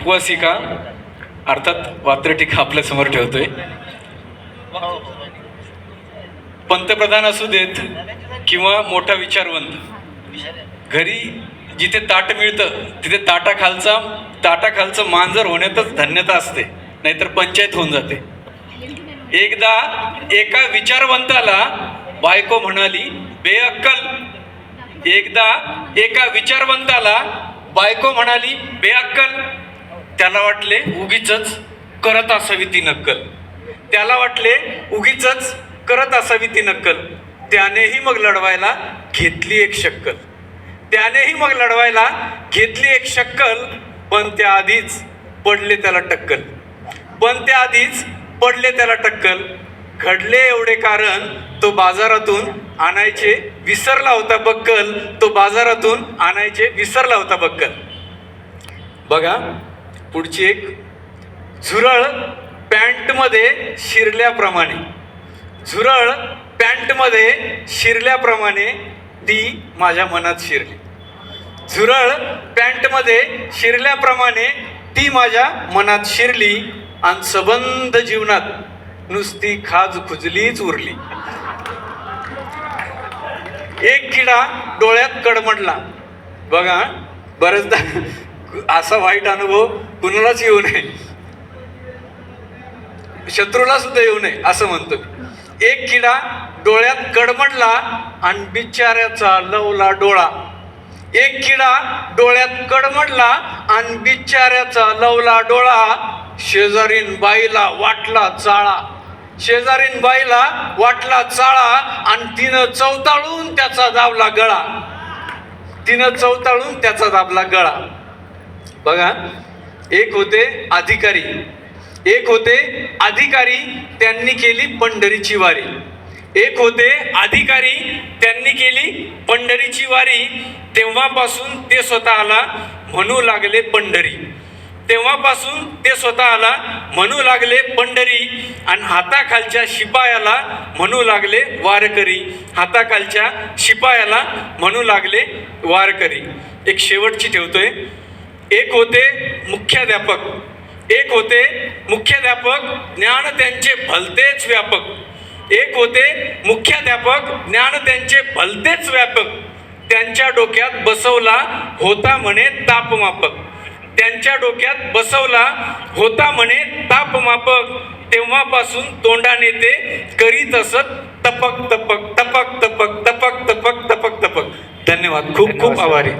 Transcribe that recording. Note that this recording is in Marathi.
उपवासिका अर्थात वात्रटिका आपल्यासमोर ठेवतोय. पंतप्रधान असू देत किंवा मोठा विचारवंत घरी जिथे ताट मिळतं तिथे ताटाखालचा ताटाखालचं मांजर होण्यातच धन्यता असते नाहीतर पंचायत होऊन जाते. एकदा एका विचारवंताला बायको म्हणाली बेअक्कल. एकदा एका विचारवंताला बायको म्हणाली बेअक्कल. त्याला वाटले उगीच करत असावी ती नक्कल. त्याला वाटले उगीच करत असावी ती नक्कल. त्यानेही मग लढवायला घेतली एक शक्कल. त्यानेही मग लढवायला घेतली एक शक्कल पण त्याआधीच पडले त्याला टक्कल. पण त्याआधीच पडले त्याला टक्कल. घडले एवढे कारण तो बाजारातून आणायचे विसरला होता बक्कल तो बाजारातून आणायचे विसरला होता बक्कल. बघा पुढची एक झुरळ पॅन्टमध्ये शिरल्याप्रमाणे झुरळ पॅन्टमध्ये शिरल्याप्रमाणे ती माझ्या मनात शिरली. झुरळ पॅन्टमध्ये शिरल्याप्रमाणे ती माझ्या मनात शिरली आणि सबंध जीवनात नुसती खाज खुजलीच उरली. एक किडा डोळ्यात कडमडला. बघा बरेचदा असा वाईट अनुभव कुणालाच येऊ नये. शत्रूला सुद्धा येऊ नये असं म्हणतो मी. एक किडा डोळ्यात कडमडला आणि बिचाऱ्याचा लवला डोळा. एक किडा डोळ्यात कडमडला आणि बिचाऱ्याचा लवला डोळा. शेजारीन बाईला वाटला चाळा. शेजारीन बाईला वाटला चाळा आणि तिनं चवताळून त्याचा दाबला गळा. तिनं चवताळून त्याचा दाबला गळा. बघा एक होते अधिकारी. एक होते अधिकारी त्यांनी केली पंढरीची वारी. एक होते अधिकारी त्यांनी केली पंढरीची वारी. तेव्हापासून ते स्वतःला म्हणू लागले पंढरी. तेव्हापासून ते स्वतःला म्हणू लागले पंढरी आणि हाताखालच्या शिपायाला म्हणू लागले वारकरी. हाताखालच्या शिपायाला म्हणू लागले वारकरी. एक शेवटची ठेवतोय. एक होते मुख्याध्यापक एक होते मुख्याध्यापक ज्ञान त्यांचे भलतेच व्यापक एक होते मुख्याध्यापक ज्ञान त्यांचे भलतेच व्यापक त्यांच्या डोक्यात बसवला होता म्हणे तापमापक त्यांच्या डोक्यात बसवला होता म्हणे तापमापक तेव्हापासून तोंडाने ते करीत असत तपक तपक तपक तपक तपक तपक तपक तपक. धन्यवाद. खूप खूप आभारी.